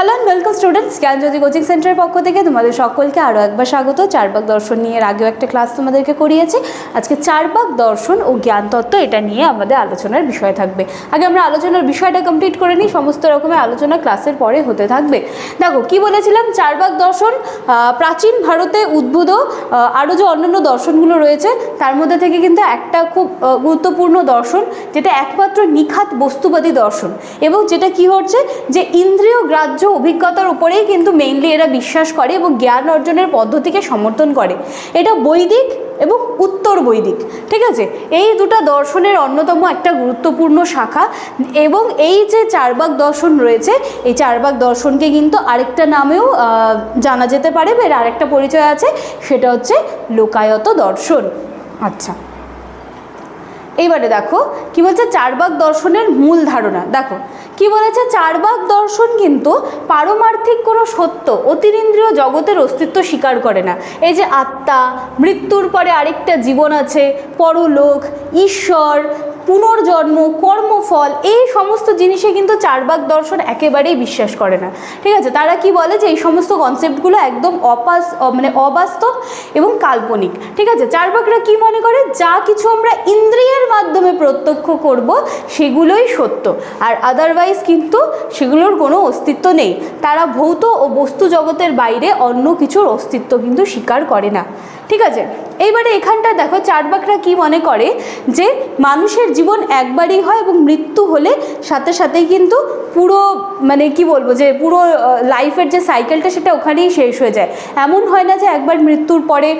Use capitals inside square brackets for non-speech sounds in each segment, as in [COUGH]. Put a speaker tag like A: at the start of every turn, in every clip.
A: Hello and welcome students Gyanjyoti coaching সেন্টারের পক্ষ থেকে তোমাদের সকলকে আরও একবার স্বাগত। চারবাক দর্শন নিয়ে আগেও একটা ক্লাস তোমাদেরকে করিয়েছি। আজকে চারবাক দর্শন ও জ্ঞানতত্ত্ব এটা নিয়ে আমাদের আলোচনার বিষয় থাকবে। আগে আমরা আলোচনার বিষয়টা কমপ্লিট করে নিই, সমস্ত রকমের আলোচনা ক্লাসের পরে হতে থাকবে। দেখো, কি বলেছিলাম? চারবাক দর্শন প্রাচীন ভারতে উদ্ভূত আরও যে অন্যান্য দর্শনগুলো রয়েছে, তার মধ্যে থেকে কিন্তু একটা খুব গুরুত্বপূর্ণ দর্শন, যেটা একমাত্র নিখাত বস্তুবাদী দর্শন। এবং যেটা কি হচ্ছে? যে ইন্দ্রিয় গ্রাহ্য অভিজ্ঞতার উপরেই কিন্তু মেইনলি এরা বিশ্বাস করে এবং জ্ঞান অর্জনের পদ্ধতিকে সমর্থন করে। এটা বৈদিক এবং উত্তর বৈদিক, ঠিক আছে? এই দুটো দর্শনের অন্যতম একটা গুরুত্বপূর্ণ শাখা এবং এই যে চারবাক দর্শন রয়েছে, এই চারবাক দর্শনকে কিন্তু আরেকটা নামেও জানা যেতে পারে এর আরেকটা পরিচয় আছে, সেটা হচ্ছে লোকায়ত দর্শন। আচ্ছা। এইবারে দেখো, কি বলছে? চারবাক দর্শনের মূল ধারণা। দেখো, কি বলেছে? চারবাক দর্শন কিন্তু পারমার্থিক কোনো সত্য, অতিরিন্দ্রিয় জগতের অস্তিত্ব স্বীকার করে না। এই যে আত্মা, মৃত্যুর পরে আরেকটা জীবন আছে, পরলোক, ঈশ্বর, পুনর্জন্ম, কর্মফল, এই সমস্ত জিনিসে কিন্তু চারবাক দর্শন একেবারেই বিশ্বাস করে না। ঠিক আছে? তারা কি বলে যে এই সমস্ত কনসেপ্টগুলো একদম অপাস মানে অবাস্তব এবং কাল্পনিক। ঠিক আছে? চারবাকরা কি মনে করে? যা কিছু আমরা ইন্দ্রিয়ের মাধ্যমে প্রত্যক্ষ করব, সেগুলোই সত্য। আর আদারওয়াইজ কিন্তু সেগুলোর কোনো অস্তিত্ব নেই। তারা ভৌত ও বস্তু জগতের বাইরে অন্য কিছুর অস্তিত্ব কিন্তু স্বীকার করে না। ঠিক আছে? এইবারে এখানটা দেখো চারবাকরা কি মনে করে? যে মানুষের জীবন একবারই হয় এবং মৃত্যু হলে সাথে সাথেই কিন্তু পুরো মানে কি বলব, যে পুরো লাইফের যে সাইকেলটা সেটা ওখানেই শেষ হয়ে যায়। এমন হয় না যে একবার মৃত্যুর পরে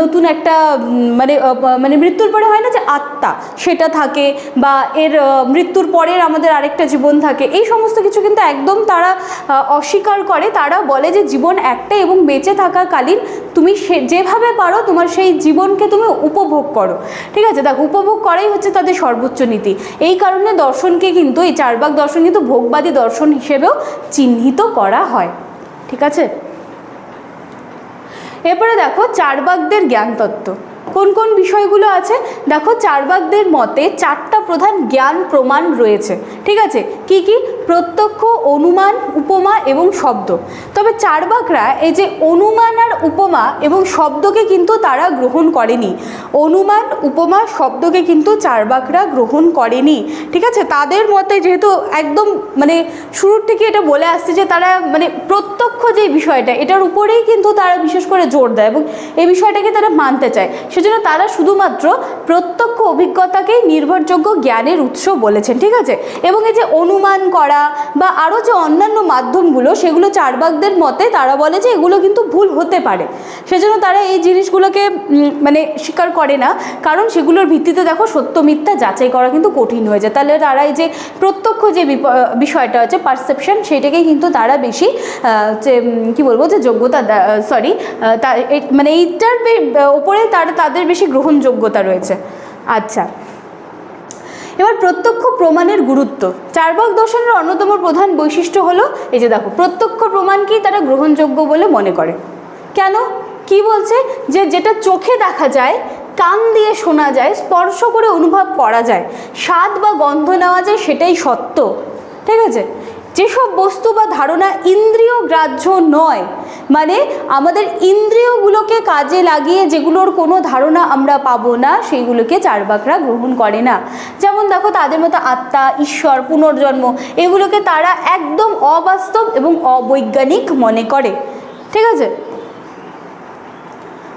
A: নতুন একটা মানে মানে মৃত্যুর পরে হয় না যে আত্মা সেটা থাকে বা এর মৃত্যুর পরের আমাদের আরেকটা জীবন থাকে। এই সমস্ত কিছু কিন্তু একদম তারা অস্বীকার করে। তারা বলে যে জীবন একটাই এবং বেঁচে থাকাকালীন তুমি সে, যেভাবে পারো তোমার সেই জীবনকে তুমি উপভোগ করো। ঠিক আছে? দেখো, উপভোগ করাই হচ্ছে তাদের সর্বোচ্চ নীতি। এই কারণে দর্শনকে কিন্তু এই চারবাগ দর্শন কিন্তু ভোগবাদী দর্শন হিসেবেও চিহ্নিত করা হয়। ঠিক আছে? এরপরে দেখো চারবাগদের জ্ঞানতত্ত্ব। কোন কোন বিষয়গুলো আছে? দেখো চারবাগদের মতে চারটা প্রধান জ্ঞান প্রমাণ রয়েছে। ঠিক আছে? কি কি? প্রত্যক্ষ, অনুমান, উপমা এবং শব্দ। তবে চারবাকরা এই যে অনুমান আর উপমা এবং শব্দকে কিন্তু তারা গ্রহণ করেনি। অনুমান, উপমা, শব্দকে কিন্তু চারবাকরা গ্রহণ করেনি। ঠিক আছে? তাদের মতে যেহেতু একদম মানে শুরুর থেকে এটা বলে আসছে যে তারা মানে প্রত্যক্ষ যে বিষয়টা, এটার উপরেই কিন্তু তারা বিশেষ করে জোর দেয় এবং এই বিষয়টাকে তারা মানতে চায়। সেজন্য তারা শুধুমাত্র প্রত্যক্ষ অভিজ্ঞতাকেই নির্ভরযোগ্য জ্ঞানের উৎস বলেছেন। ঠিক আছে? এবং এই যে অনুমান করা বা আরও যে অন্যান্য মাধ্যমগুলো, সেগুলো চারবাকদের মতে তারা বলে যে এগুলো কিন্তু ভুল হতে পারে। সেজন্য তারা এই জিনিসগুলোকে মানে স্বীকার করে না। কারণ সেগুলোর ভিত্তিতে দেখো সত্য মিথ্যা যাচাই করা কিন্তু কঠিন হয়ে যায়। তাহলে তারা এই যে প্রত্যক্ষ যে বিষয়টা হচ্ছে পারসেপশন সেটাকেই কিন্তু তারা বেশি যে কি বলব, যে যোগ্যতা সরি মানে এইটার ওপরে তার, তাদের বেশি গ্রহণযোগ্যতা রয়েছে। আচ্ছা। এবার প্রত্যক্ষ প্রমাণের গুরুত্ব। চারবাক দর্শনের অন্যতম প্রধান বৈশিষ্ট্য হলো, এই যে দেখো, প্রত্যক্ষ প্রমাণকেই তারা গ্রহণযোগ্য বলে মনে করে। কেন? কি বলছে? যে যেটা চোখে দেখা যায়, কান দিয়ে শোনা যায়, স্পর্শ করে অনুভব করা যায়, স্বাদ বা গন্ধ নেওয়া যায় সেটাই সত্য। ঠিক আছে? যেসব বস্তু বা ধারণা ইন্দ্রিয় গ্রাহ্য নয় মানে আমাদের ইন্দ্রিয়গুলোকে কাজে লাগিয়ে যেগুলোর কোনো ধারণা আমরা পাবো না, সেইগুলোকে চারবাকরা গ্রহণ করে না। যেমন দেখো তাদের মতো আত্মা, ঈশ্বর, পুনর্জন্ম, এগুলোকে তারা একদম অবাস্তব এবং অবৈজ্ঞানিক মনে করে। ঠিক আছে?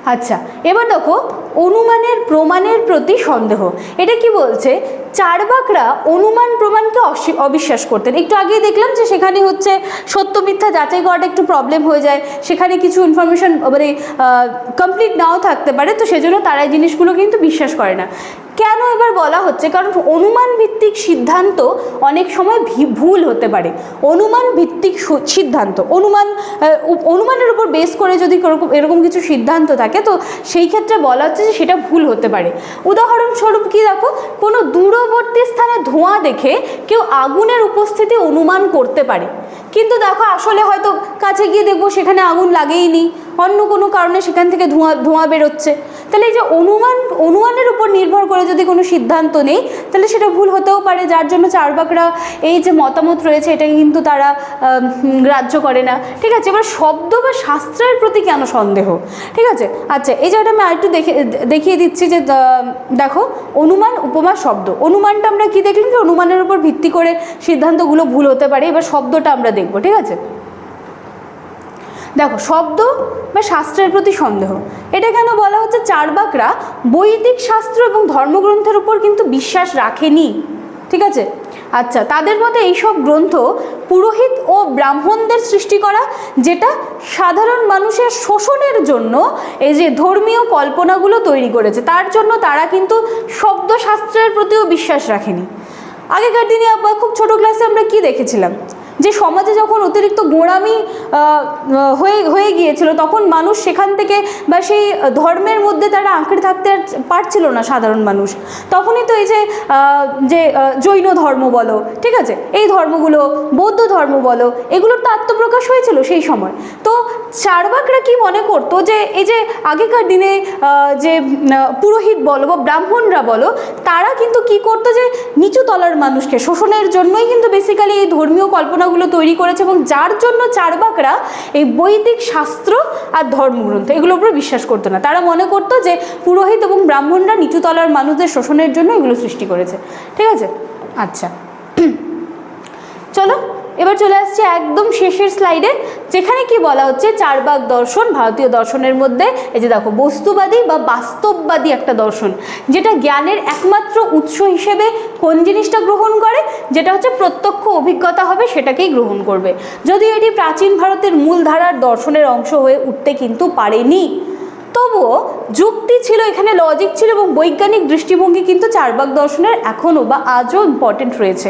A: আচ্ছা এবার দেখো অনুমানের প্রমাণের প্রতি সন্দেহ। এটা কি বলছে? চারবাকরা অনুমান প্রমাণকে অবিশ্বাস করতেন। একটু আগেই দেখলাম যে সেখানে হচ্ছে সত্য মিথ্যা যাচাই করাটা একটু প্রবলেম হয়ে যায়। সেখানে কিছু ইনফরমেশন মানে কমপ্লিট নাও থাকতে পারে। তো সেজন্য তারা এই জিনিসগুলো কিন্তু বিশ্বাস করে না। কেন এবার বলা হচ্ছে? কারণ অনুমান ভিত্তিক সিদ্ধান্ত অনেক সময় ভুল হতে পারে। অনুমান ভিত্তিক সু- সিদ্ধান্ত। অনুমান অনুমানের উপর বেস করে যদি এরকম কিছু সিদ্ধান্ত থাকে, তো সেই ক্ষেত্রে বলা হচ্ছে যে সেটা ভুল হতে পারে। উদাহরণস্বরূপ কি দেখো, কোনো দূরবর্তী স্থানে ধোঁয়া দেখে কেউ আগুনের উপস্থিতি অনুমান করতে পারে। কিন্তু দেখো, আসলে হয়তো কাছে গিয়ে দেখব সেখানে আগুন লাগেইনি অন্য কোনো কারণে সেখান থেকে ধোঁয়া ধোঁয়া বেরোচ্ছে। তাহলে এই যে অনুমান, অনুমানের উপর নির্ভর করে যদি কোনো সিদ্ধান্ত নেই, তাহলে সেটা ভুল হতেও পারে। যার জন্য চারবাকরা এই যে মতামত রয়েছে, এটাকে কিন্তু তারা গ্রাহ্য করে না। ঠিক আছে, এবার শব্দ বা শাস্ত্রের প্রতি কেন সন্দেহ? ঠিক আছে? আচ্ছা এই জায়গাটা আমি আরেকটু দেখে, দেখিয়ে দিচ্ছি যে দেখো, অনুমান, উপমা, শব্দ। অনুমানটা আমরা কি দেখলাম? যে অনুমানের উপর ভিত্তি করে সিদ্ধান্তগুলো ভুল হতে পারে। এবার শব্দটা আমরা দেখব, ঠিক আছে? দেখো, শব্দ বা শাস্ত্রের প্রতি সন্দেহ। এটা কেন বলা হচ্ছে? চারবাকরা বৈদিক শাস্ত্র এবং ধর্মগ্রন্থের উপর কিন্তু বিশ্বাস রাখেনি। ঠিক আছে? আচ্ছা তাদের মতে এইসব গ্রন্থ পুরোহিত ও ব্রাহ্মণদের সৃষ্টি করা, যেটা সাধারণ মানুষের শোষণের জন্য এই যে ধর্মীয় কল্পনাগুলো তৈরি করেছে, তার জন্য তারা কিন্তু শব্দশাস্ত্রের প্রতিও বিশ্বাস রাখেনি। আগেকার দিনে আবার খুব ছোট ক্লাসে আমরা কি দেখেছিলাম? যে সমাজে যখন অতিরিক্ত গোঁড়ামি হয়ে হয়ে গিয়েছিল, তখন মানুষ সেখান থেকে বা সেই ধর্মের মধ্যে তারা আঁকড়ে থাকতে পারছিল না সাধারণ মানুষ। তখনই তো এই যে যে জৈন ধর্ম বলো, ঠিক আছে? এই ধর্মগুলো, বৌদ্ধ ধর্ম বলো, এগুলোর তো আত্মপ্রকাশ হয়েছিল সেই সময়। তো চারবাকরা কি মনে করতো যে এই যে আগেকার দিনে যে পুরোহিত বলো বা ব্রাহ্মণরা বলো, তারা কিন্তু কি করতো যে নিচু তলার মানুষকে, শোষণের জন্যই কিন্তু বেসিক্যালি এই ধর্মীয় কল্পনাগুলো তৈরি করেছে এবং যার জন্য চারবাকরা এই বৈদিক শাস্ত্র আর ধর্মগ্রন্থ, এগুলোর উপরে বিশ্বাস করতো না। তারা মনে করতো যে পুরোহিত এবং ব্রাহ্মণরা নিচু তলার মানুষদের শোষণের জন্য এগুলো সৃষ্টি করেছে। ঠিক আছে? আচ্ছা। [CLEARS THROAT] চলো এবার চলে আসছে একদম শেষের স্লাইডে যেখানে কি বলা হচ্ছে, চারবাগ দর্শন, ভারতীয় দর্শনের মধ্যে, এই যে দেখো, বস্তুবাদী বা বাস্তববাদী একটা দর্শন, যেটা জ্ঞানের একমাত্র উৎস হিসেবে কোন জিনিসটা গ্রহণ করে? যেটা হচ্ছে প্রত্যক্ষ অভিজ্ঞতা হবে, সেটাকেই গ্রহণ করবে। যদি এটি প্রাচীন ভারতের মূলধারার দর্শনের অংশ হয়ে উঠতে কিন্তু পারেনি। তবুও যুক্তি ছিল, এখানে লজিক ছিল এবং বৈজ্ঞানিক দৃষ্টিভঙ্গি কিন্তু চারবাক দর্শনের এখনও বা আজও ইম্পর্টেন্ট রয়েছে।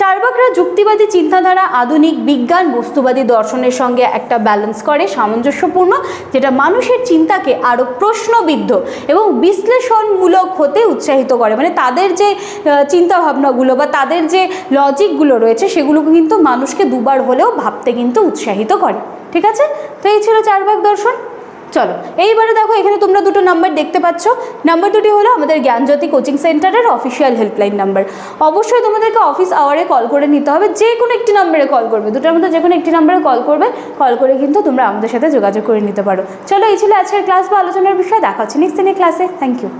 A: চারবাকরা যুক্তিবাদী চিন্তাধারা, আধুনিক বিজ্ঞান, বস্তুবাদী দর্শনের সঙ্গে একটা ব্যালেন্স করে, সামঞ্জস্যপূর্ণ, যেটা মানুষের চিন্তাকে আরও প্রশ্নবিদ্ধ এবং বিশ্লেষণমূলক হতে উৎসাহিত করে। মানে তাদের যে চিন্তাভাবনাগুলো বা তাদের যে লজিকগুলো রয়েছে, সেগুলোকে কিন্তু মানুষকে দুবার হলেও ভাবতে কিন্তু উৎসাহিত করে। ঠিক আছে? তো এই ছিল চারবাক দর্শন। চলো, এইবারে দেখো এখানে তোমরা দুটো নাম্বার দেখতে পাচ্ছ। নাম্বার দুটি হলো আমাদের জ্ঞানজ্যোতি কোচিং সেন্টারের অফিসিয়াল হেল্পলাইন নাম্বার অবশ্যই তোমাদেরকে অফিস আওয়ারে কল করে নিতে হবে, যে কোনো একটি নাম্বারে কল করবে। দুটোর মধ্যে যে কোনো একটি নাম্বারে কল করবে কল করে কিন্তু তোমরা আমাদের সাথে যোগাযোগ করে নিতে পারো। চলো, এই ছিল আজকের ক্লাস বা আলোচনার বিষয়ে, দেখা হচ্ছে নেক্সট দিনের ক্লাসে থ্যাংক ইউ